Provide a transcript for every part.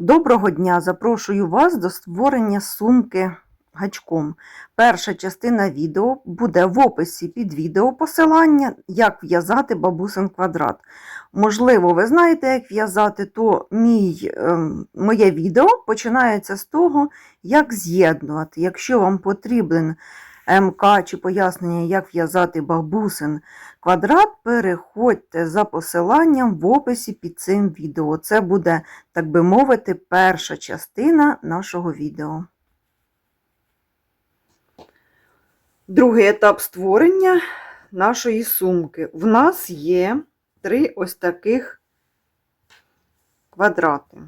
Доброго дня! Запрошую вас до створення сумки гачком. Перша частина відео буде в описі під відео посилання, як в'язати бабусин квадрат. Можливо, ви знаєте, як в'язати, то мій, ем, моє відео починається з того, як з'єднувати. Якщо вам потрібен МК чи пояснення, як в'язати бабусин квадрат, переходьте за посиланням в описі під цим відео. Це буде так би мовити, перша частина нашого відео. Другий етап створення нашої сумки. В нас є три ось таких квадрати.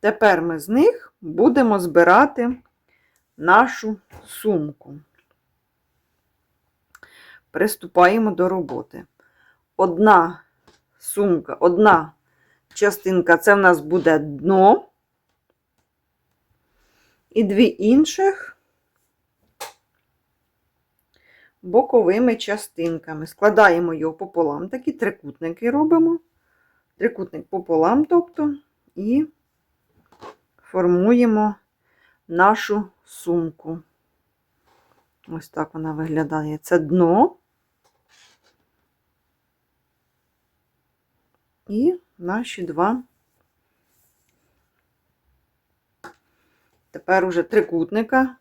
Тепер ми з них будемо збирати нашу сумку. Приступаємо до роботи. Одна сумка, одна частинка це в нас буде дно, і дві інших боковими частинками. Складаємо його пополам, такі трикутники робимо. Трикутник пополам, тобто, і формуємо нашу сумку. Ось так вона виглядає. Це дно. І наші два. Тепер уже трикутника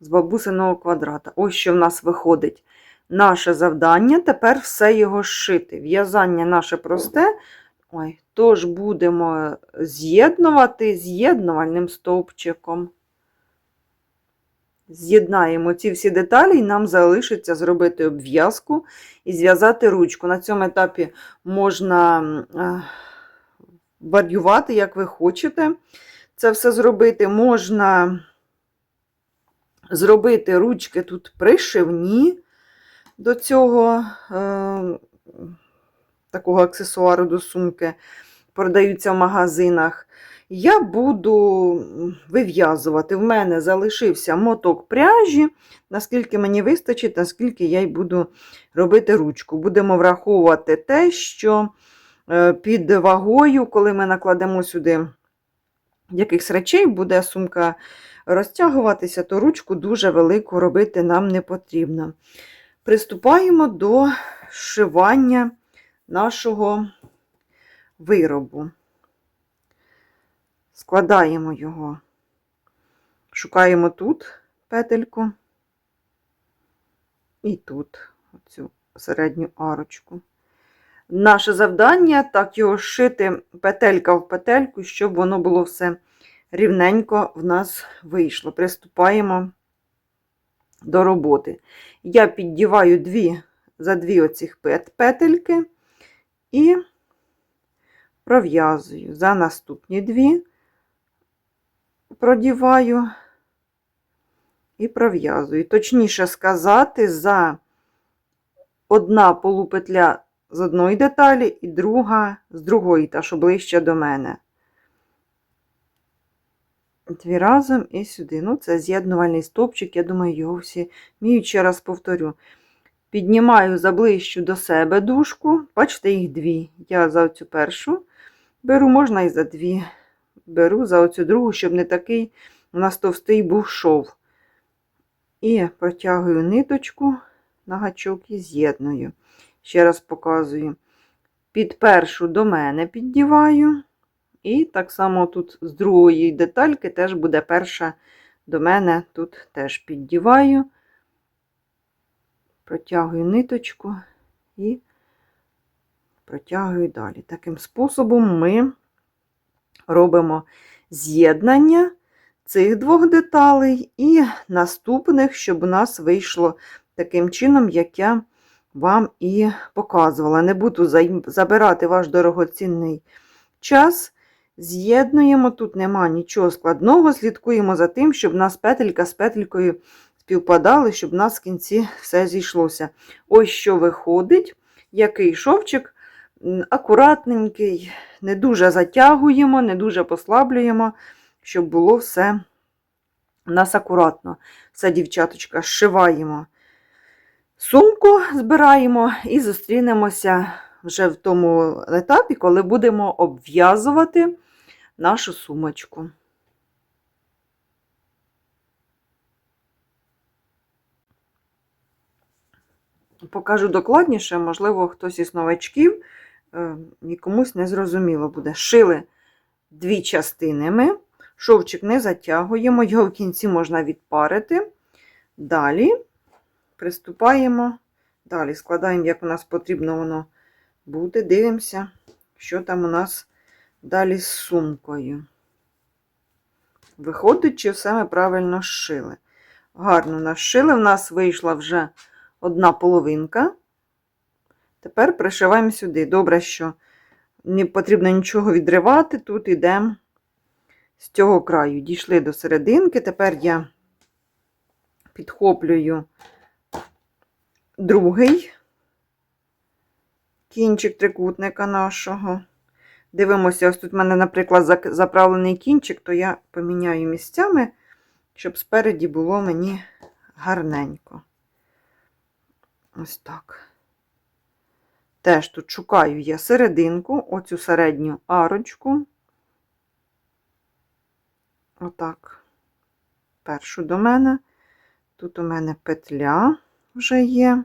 з бабусиного квадрата. Ось що в нас виходить. Наше завдання тепер все його зшити. В'язання наше просте. Ой, тож будемо з'єднувати з'єднувальним стовпчиком. З'єднаємо ці всі деталі, і нам залишиться зробити обв'язку і зв'язати ручку. На цьому етапі можна е, варіювати, як ви хочете. Це все зробити. Можна зробити ручки тут пришивні до цього е, такого аксесуару до сумки, продаються в магазинах. Я буду вив'язувати. В мене залишився моток пряжі, наскільки мені вистачить, наскільки я й буду робити ручку. Будемо враховувати те, що е, під вагою, коли ми накладемо сюди якихось речей, буде сумка розтягуватися, то ручку дуже велику робити нам не потрібно. Приступаємо до зшивання нашого виробу. Складаємо його, шукаємо тут петельку і тут оцю середню арочку. Наше завдання так його шити петелька в петельку, щоб воно було все рівненько в нас вийшло. Приступаємо до роботи. Я піддіваю дві, за дві оцих петельки і пров'язую за наступні дві продіваю і пров'язую. Точніше сказати, за одна полупетля з одної деталі і друга з другої, та що ближче до мене. Дві разом і сюди. Ну, це з'єднувальний стовпчик, я думаю, його всі вміють, ще раз повторю. Піднімаю заближчу до себе дужку, бачите, їх дві. Я за цю першу беру, можна і за дві беру за оцю другу, щоб не такий у нас товстий був шов. І протягую ниточку на гачок і з'єдную. Ще раз показую. Під першу до мене піддіваю. І так само тут з другої детальки теж буде перша до мене, тут теж піддіваю, протягую ниточку і протягую далі. Таким способом ми робимо з'єднання цих двох деталей і наступних, щоб у нас вийшло таким чином, як я вам і показувала. Не буду забирати ваш дорогоцінний час. З'єднуємо, тут нема нічого складного, слідкуємо за тим, щоб у нас петелька з петелькою співпадали, щоб у нас в кінці все зійшлося. Ось що виходить, який шовчик акуратненький, не дуже затягуємо, не дуже послаблюємо, щоб було все у нас акуратно. Все, дівчаточка, зшиваємо сумку, збираємо і зустрінемося вже в тому етапі, коли будемо обв'язувати нашу сумочку. Покажу докладніше, можливо, хтось із новачків і комусь не зрозуміло буде. Шили дві частини ми, шовчик не затягуємо, його в кінці можна відпарити. Далі приступаємо, далі складаємо, як у нас потрібно воно буде. Дивимося, що там у нас далі з сумкою. Виходить, чи все ми правильно зшили. Гарно нас шили, в нас вийшла вже одна половинка. Тепер пришиваємо сюди. Добре, що не потрібно нічого відривати. Тут йдемо з цього краю. Дійшли до серединки. Тепер я підхоплюю другий кінчик трикутника нашого. Дивимося, ось тут в мене, наприклад, заправлений кінчик, то я поміняю місцями, щоб спереді було мені гарненько. Ось так. Теж тут шукаю я серединку, оцю середню арочку. Отак. Першу до мене. Тут у мене петля вже є.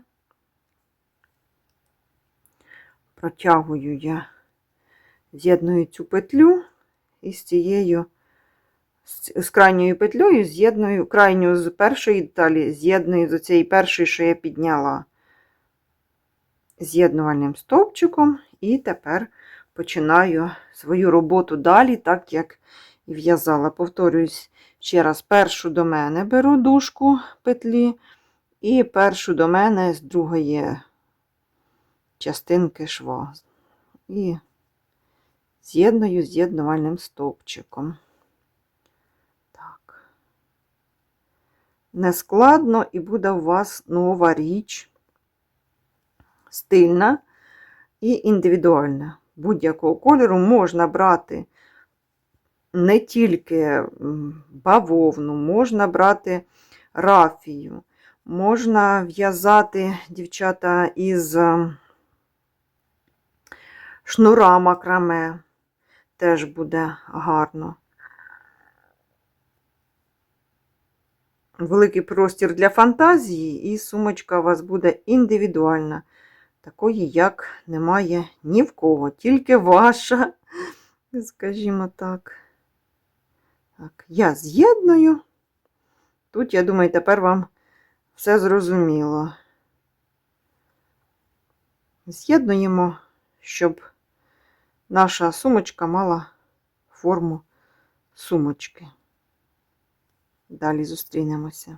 Протягую я, з'єдную цю петлю і з цією, з крайньою петлею з'єдную крайню з першої деталі, з'єдную з цієї першої, що я підняла з'єднувальним стовпчиком, і тепер починаю свою роботу далі, так як і в'язала. Повторюсь ще раз, першу до мене беру дужку петлі, і першу до мене з другої частинки шва. І з'єдную з'єднувальним стовпчиком. Так. Нескладно і буде у вас нова річ стильна і індивідуальна. Будь-якого кольору можна брати не тільки бавовну, можна брати рафію, можна в'язати дівчата із шнура макраме, теж буде гарно. Великий простір для фантазії, і сумочка у вас буде індивідуальна такої, як немає ні в кого, тільки ваша, скажімо так. Так, я з'єдную. Тут, я думаю, тепер вам все зрозуміло. З'єднуємо, щоб наша сумочка мала форму сумочки. Далі зустрінемося.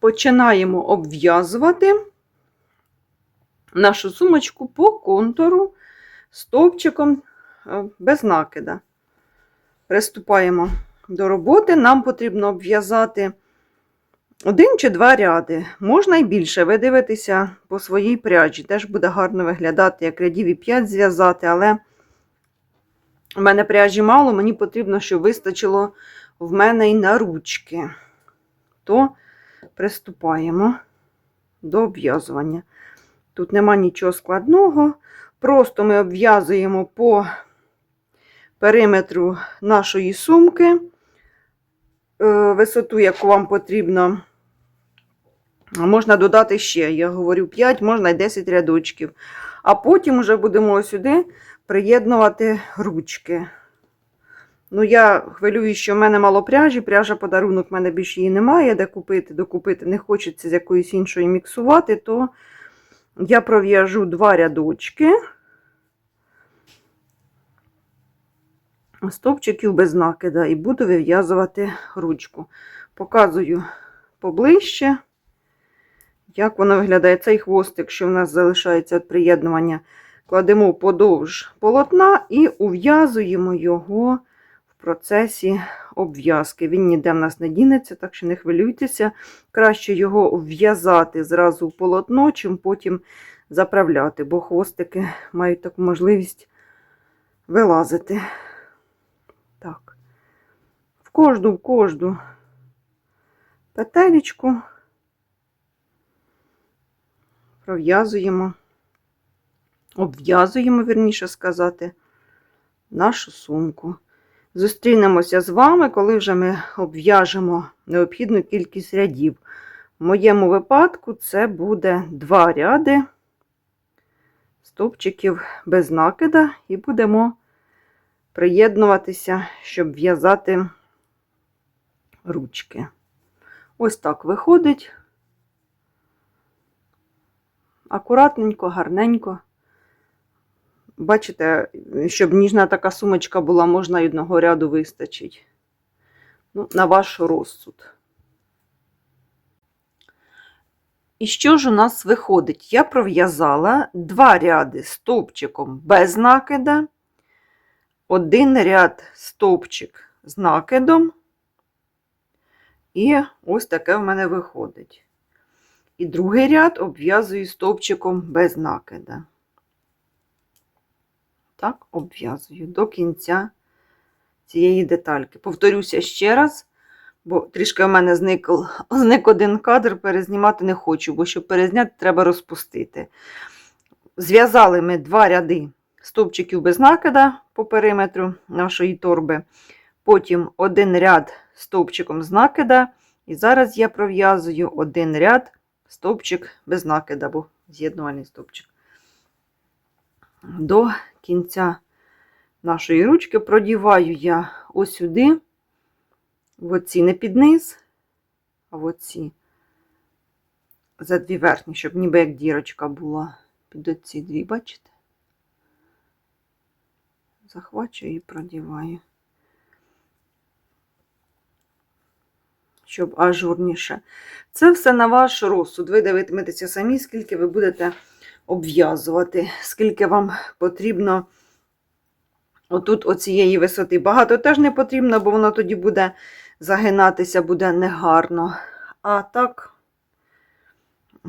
Починаємо обв'язувати нашу сумочку по контуру стовпчиком е, без накида. Приступаємо до роботи. Нам потрібно обв'язати один чи два ряди. Можна і більше. Ви дивитеся по своїй пряжі. Теж буде гарно виглядати, як рядів і 5 зв'язати, але у мене пряжі мало, мені потрібно, щоб вистачило в мене і на ручки. То приступаємо до обв'язування. Тут нема нічого складного. Просто ми обв'язуємо по периметру нашої сумки, е, висоту, яку вам потрібно. Можна додати ще, я говорю, 5, можна й 10 рядочків. А потім вже будемо сюди приєднувати ручки. Ну, я хвилюю, що в мене мало пряжі, пряжа подарунок, в мене більше її немає, де купити, докупити, не хочеться з якоюсь іншою міксувати, то я пров'яжу два рядочки стовпчиків без накида і буду вив'язувати ручку. Показую поближче, як воно виглядає. Цей хвостик, що в нас залишається від приєднування, кладемо подовж полотна і ув'язуємо його процесі обв'язки. Він ніде в нас не дінеться, так що не хвилюйтеся. Краще його в'язати зразу в полотно, чим потім заправляти, бо хвостики мають таку можливість вилазити. Так, в кожну, в кожну петелечку пров'язуємо, обв'язуємо, вірніше сказати, нашу сумку. Зустрінемося з вами, коли вже ми обв'яжемо необхідну кількість рядів. В моєму випадку це буде два ряди стовпчиків без накида, і будемо приєднуватися, щоб в'язати ручки. Ось так виходить. Акуратненько, гарненько. Бачите, щоб ніжна така сумочка була, можна одного ряду вистачить. Ну, на ваш розсуд. І що ж у нас виходить? Я пров'язала два ряди стовпчиком без накида, один ряд стовпчик з накидом, і ось таке в мене виходить. І другий ряд обв'язую стовпчиком без накида. Так, обв'язую до кінця цієї детальки. Повторюся ще раз, бо трішки в мене зник, зник один кадр, перезнімати не хочу, бо щоб перезняти, треба розпустити. Зв'язали ми два ряди стовпчиків без накида по периметру нашої торби. Потім один ряд стовпчиком з накида. І зараз я пров'язую один ряд стовпчик без накида, або з'єднувальний стовпчик. До кінця нашої ручки продіваю я ось сюди, в оці не під низ, а в оці за дві верхні, щоб ніби як дірочка була під оці дві, бачите? Захвачую і продіваю. Щоб ажурніше. Це все на ваш розсуд. Ви дивитиметеся самі, скільки ви будете обв'язувати, скільки вам потрібно отут оцієї висоти. Багато теж не потрібно, бо воно тоді буде загинатися, буде негарно. А так,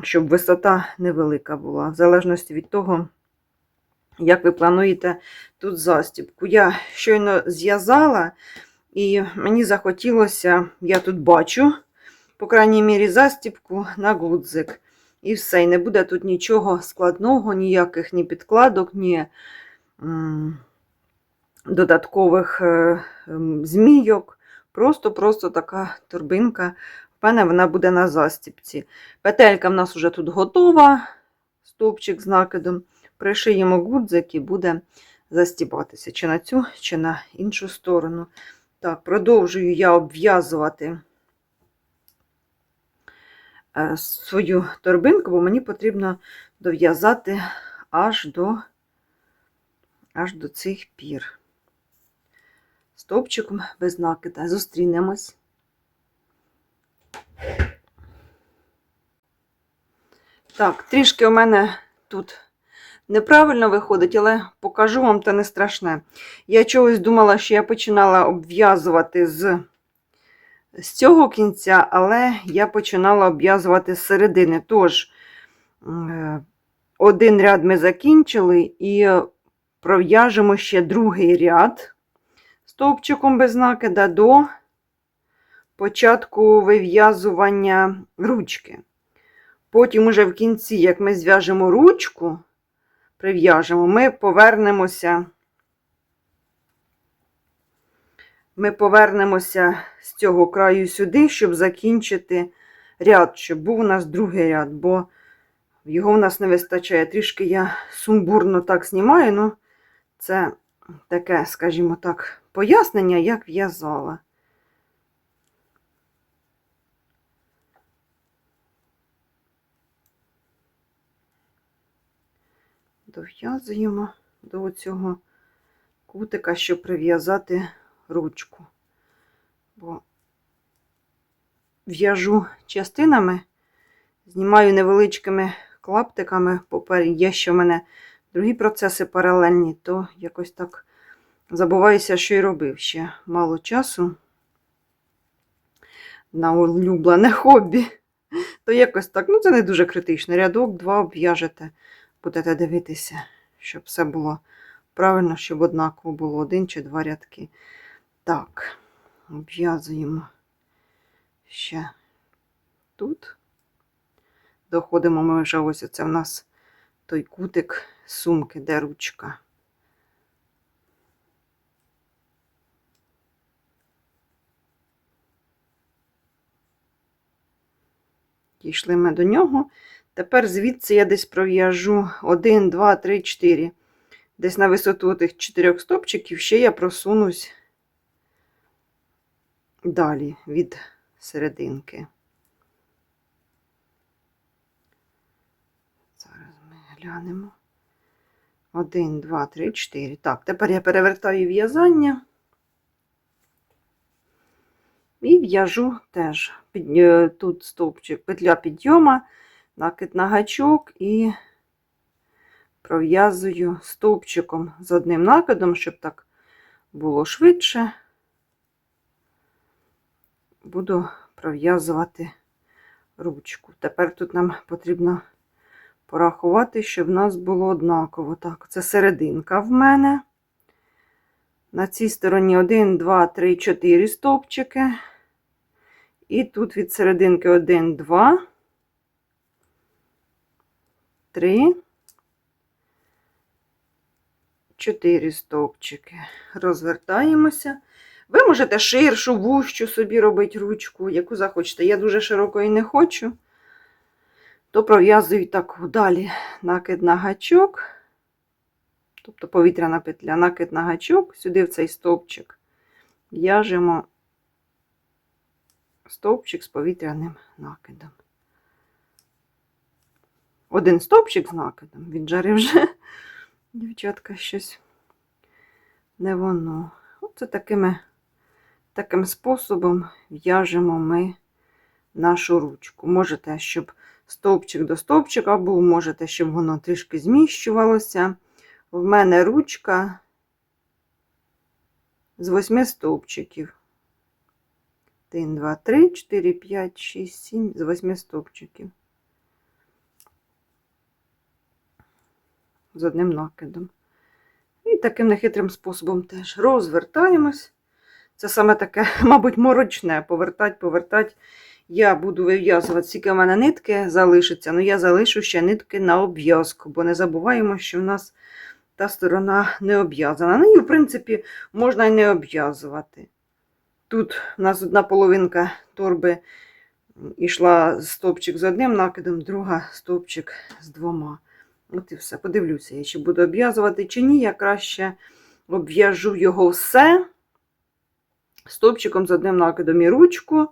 щоб висота невелика була, в залежності від того, як ви плануєте тут застібку. Я щойно зв'язала, і мені захотілося, я тут бачу, по крайній мірі, застібку на гудзик. І все, і не буде тут нічого складного, ніяких ні підкладок, ні додаткових е, змійок. Просто-просто така торбинка. В мене вона буде на застіпці. Петелька в нас вже тут готова, стовпчик з накидом. Пришиємо гудзик і буде застібатися чи на цю, чи на іншу сторону. Так, продовжую я обв'язувати свою торбинку, бо мені потрібно дов'язати аж до, аж до цих пір. Стовпчиком без накида. Зустрінемось. Так, трішки у мене тут неправильно виходить, але покажу вам, та не страшне. Я чогось думала, що я починала обв'язувати з, з цього кінця, але я починала обв'язувати з середини. Тож, е, один ряд ми закінчили і пров'яжемо ще другий ряд стовпчиком без накида до початку вив'язування ручки. Потім, уже в кінці, як ми зв'яжемо ручку, прив'яжемо, ми повернемося. Ми повернемося з цього краю сюди, щоб закінчити ряд, щоб був у нас другий ряд, бо його у нас не вистачає. Трішки я сумбурно так знімаю, ну це таке, скажімо так, пояснення, як в'язала. Дов'язуємо до цього кутика, щоб прив'язати ручку. Бо в'яжу частинами, знімаю невеличкими клаптиками. Поперед є ще в мене другі процеси паралельні, то якось так забуваюся, що й робив ще мало часу на улюблене хобі. То якось так, ну це не дуже критично. Рядок, два обв'яжете, будете дивитися, щоб все було правильно, щоб однаково було один чи два рядки. Так, обв'язуємо ще тут. доходимо ми вже ось оце в нас той кутик сумки, де ручка. Дійшли ми до нього. Тепер звідси я десь пров'яжу 1, 2, 3, 4. Десь на висоту тих чотирьох стопчиків ще я просунусь далі від серединки. Зараз ми глянемо. 1, 2, 3, 4. Так, тепер я перевертаю в'язання і в'яжу теж е, тут стовпчик, петля підйома, накид на гачок і пров'язую стовпчиком з одним накидом, щоб так було швидше. Буду пров'язувати ручку. Тепер тут нам потрібно порахувати, щоб в нас було однаково. Так, це серединка в мене. На цій стороні 1, 2, 3, 4 стовпчики. І тут від серединки 1, 2, 3, 4 стовпчики. Розвертаємося. Ви можете ширшу, вущу собі робити ручку, яку захочете. Я дуже широкої не хочу, то пров'язую так далі. Накид на гачок, тобто повітряна петля, накид на гачок, сюди в цей стовпчик в'яжемо стовпчик з повітряним накидом. Один стовпчик з накидом, від жари вже, дівчатка, щось не воно. Оце такими, таким способом в'яжемо ми нашу ручку. Можете, щоб стовпчик до стовпчика був, можете, щоб воно трішки зміщувалося. В мене ручка з восьми стовпчиків. 1, 2, 3, 4, 5, 6, 7 з 8 стовпчиків. З одним накидом. І таким нехитрим способом теж розвертаємось. Це саме таке, мабуть, морочне. Повертать, повертать. Я буду вив'язувати, скільки в мене нитки залишиться, але я залишу ще нитки на обв'язку, бо не забуваємо, що в нас та сторона не обв'язана. Ну і, в принципі, можна і не обв'язувати. Тут у нас одна половинка торби йшла стовпчик з одним накидом, друга стовпчик з двома. От і все. Подивлюся, я чи буду обв'язувати, чи ні. Я краще обв'яжу його все стовпчиком з одним накидом і ручку,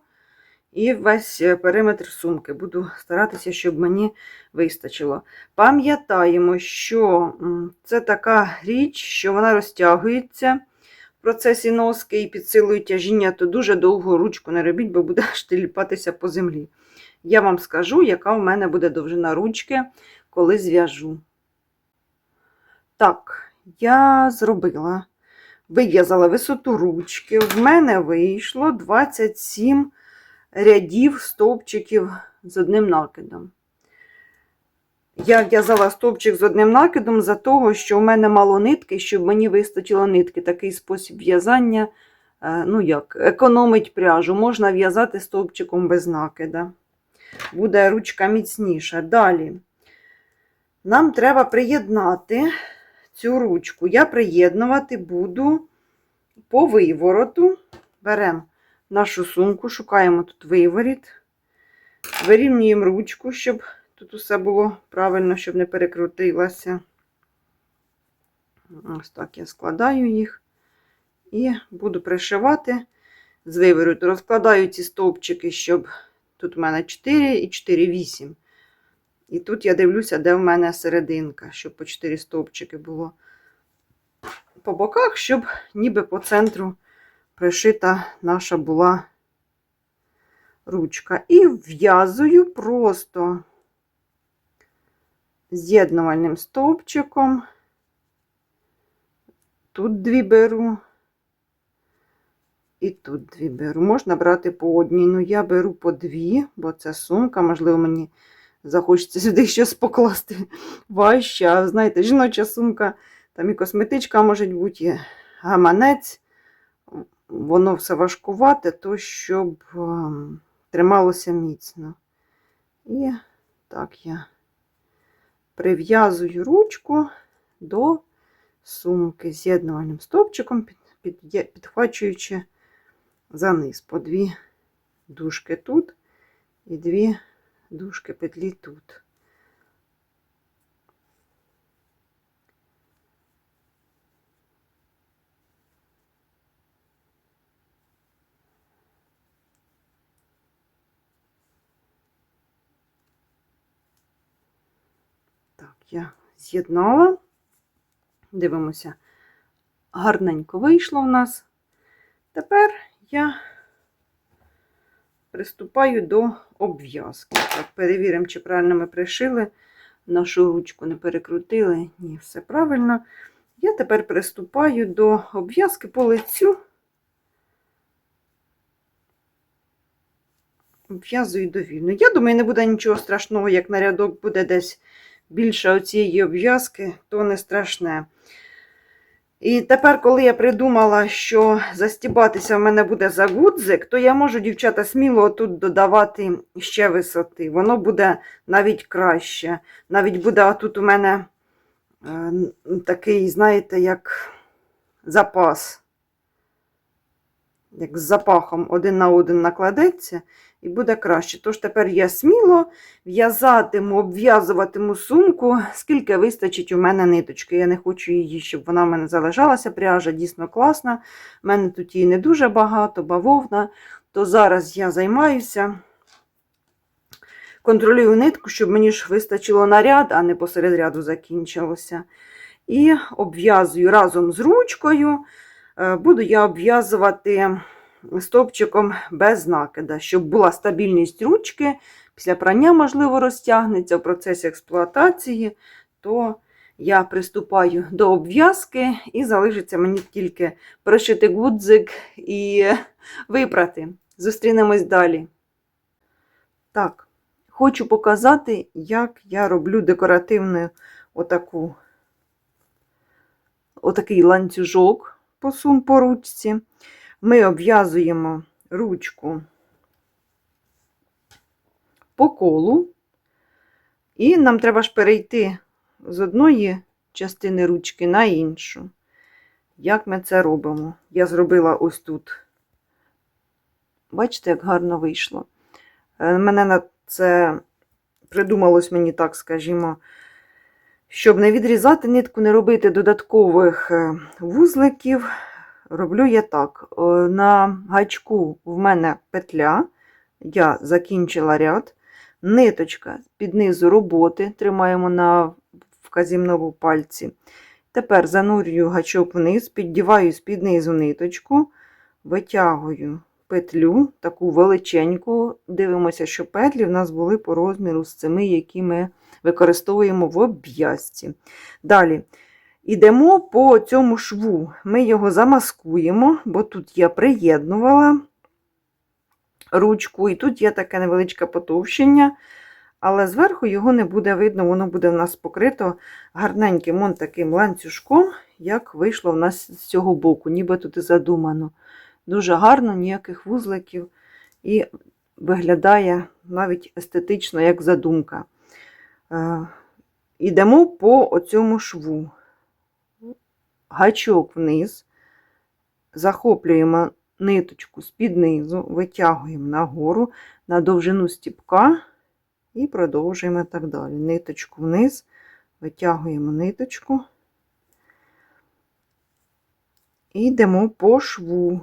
і весь периметр сумки. Буду старатися, щоб мені вистачило. Пам'ятаємо, що це така річ, що вона розтягується в процесі носки і під силою тяжіння, то дуже довго ручку не робіть, бо буде штиліпатися по землі. Я вам скажу, яка в мене буде довжина ручки, коли зв'яжу. Так, я зробила, вив'язала висоту ручки. В мене вийшло 27 рядів стовпчиків з одним накидом. Я в'язала стовпчик з одним накидом за того, що в мене мало нитки, щоб мені вистачило нитки. Такий спосіб в'язання, ну як, економить пряжу. Можна в'язати стовпчиком без накида. Буде ручка міцніша. Далі нам треба приєднати цю ручку. Я приєднувати буду по вивороту. Беремо нашу сумку, шукаємо тут виворіт, вирівнюємо ручку, щоб тут усе було правильно, щоб не перекрутилася. Ось так я складаю їх і буду пришивати з вивороту. Розкладаю ці стовпчики, щоб тут у мене 4 і 4, 8. І тут я дивлюся, де в мене серединка, щоб по 4 стовпчики було по боках, щоб ніби по центру пришита наша була ручка. І в'язую просто з'єднувальним стовпчиком. Тут дві беру. І тут дві беру. Можна брати по одній, ну я беру по дві, бо це сумка, можливо, мені захочеться сюди щось покласти важче. А знаєте, жіноча сумка, там і косметичка може бути, і гаманець. Воно все важкувате, то щоб трималося міцно. І Так я прив'язую ручку до сумки з'єднувальним стовпчиком, під, під, підхвачуючи за низ по дві дужки тут і дві дужки петлі тут. Так, я з'єднала. Дивимося, гарненько вийшло в нас. Тепер я приступаю до обв'язки. Так, перевіримо, чи правильно ми пришили. Нашу ручку не перекрутили. Ні, все правильно. Я тепер приступаю до обв'язки по лицю. Обв'язую довільно. Я думаю, не буде нічого страшного, як на рядок буде десь більше оцієї обв'язки, то не страшне. І тепер, коли я придумала, що застібатися в мене буде за гудзик, то я можу, дівчата, сміло тут додавати ще висоти. Воно буде навіть краще. Навіть буде тут у мене е, такий, знаєте, як запас. Як з запахом один на один накладеться, і буде краще. Тож тепер я сміло в'язатиму, обв'язуватиму сумку, скільки вистачить у мене ниточки. Я не хочу її, щоб вона в мене залишалася. Пряжа дійсно класна. У мене тут її не дуже багато, бавовна. То зараз я займаюся, контролюю нитку, щоб мені ж вистачило на ряд, а не посеред ряду закінчилося. І обв'язую разом з ручкою. Е, Буду я обв'язувати стовпчиком без накида, щоб була стабільність ручки. Після прання, можливо, розтягнеться в процесі експлуатації, то я приступаю до обв'язки і залишиться мені тільки пришити гудзик і випрати. Зустрінемось далі. Так, хочу показати, як я роблю декоративну отаку, отакий ланцюжок по сум по ручці. Ми обв'язуємо ручку по колу, і нам треба ж перейти з одної частини ручки на іншу. Як ми це робимо? Я зробила ось тут. Бачите, як гарно вийшло. Е, Мене на це придумалось мені так, скажімо, щоб не відрізати нитку, не робити додаткових е, вузликів. Роблю я так. Е, На гачку в мене петля, я закінчила ряд, ниточка під низу роботи, тримаємо на вказівному пальці. Тепер занурюю гачок вниз, піддіваю з-під низу ниточку, витягую петлю, таку величеньку. Дивимося, що петлі в нас були по розміру з цими, які ми використовуємо в обв'язці. Далі. Ідемо по цьому шву. Ми його замаскуємо, бо тут я приєднувала ручку, і тут є таке невеличке потовщення, але зверху його не буде видно, воно буде в нас покрито гарненьким он таким ланцюжком, як вийшло в нас з цього боку, ніби тут і задумано. Дуже гарно, ніяких вузликів, і виглядає навіть естетично, як задумка. Е, Ідемо по оцьому шву гачок вниз, захоплюємо ниточку з-під низу, витягуємо нагору на довжину стіпка і продовжуємо так далі. Ниточку вниз, витягуємо ниточку і йдемо по шву.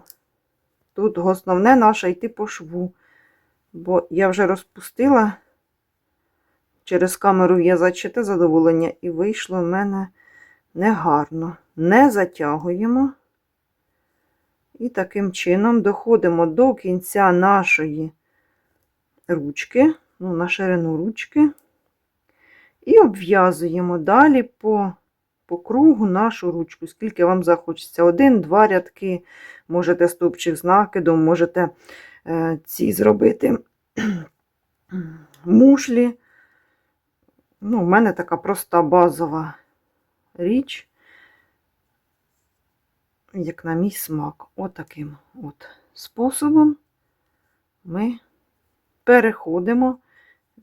Тут основне наше йти по шву, бо я вже розпустила через камеру в'язати те задоволення, і вийшло в мене негарно. Не затягуємо. І таким чином доходимо до кінця нашої ручки, ну, на ширину ручки, і обв'язуємо далі по, по кругу нашу ручку, скільки вам захочеться. Один-два рядки, можете стовпчик з накидом, можете е, ці зробити мушлі. Ну, У мене така проста базова річ, як на мій смак. Отаким от способом ми переходимо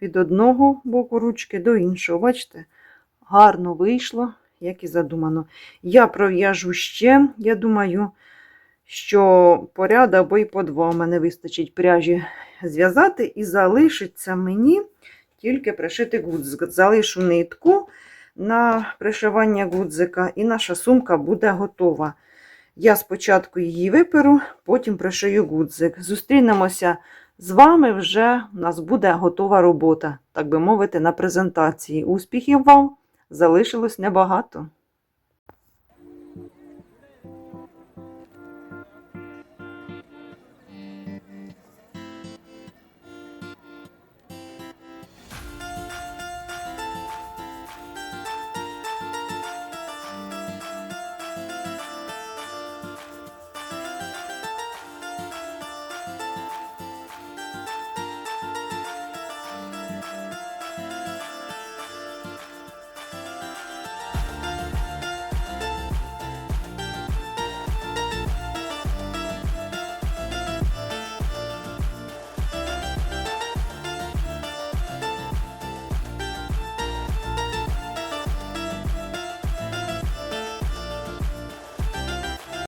від одного боку ручки до іншого. Бачите, гарно вийшло, як і задумано. Я пров'яжу ще, я думаю, що по ряду або й по два в мене вистачить пряжі зв'язати, і залишиться мені тільки пришити гудзик. Залишу нитку на пришивання гудзика, і наша сумка буде готова. Я спочатку її виперу, потім пришию гудзик. Зустрінемося з вами вже у нас буде готова робота, так би мовити, на презентації. Успіхів вам залишилось небагато.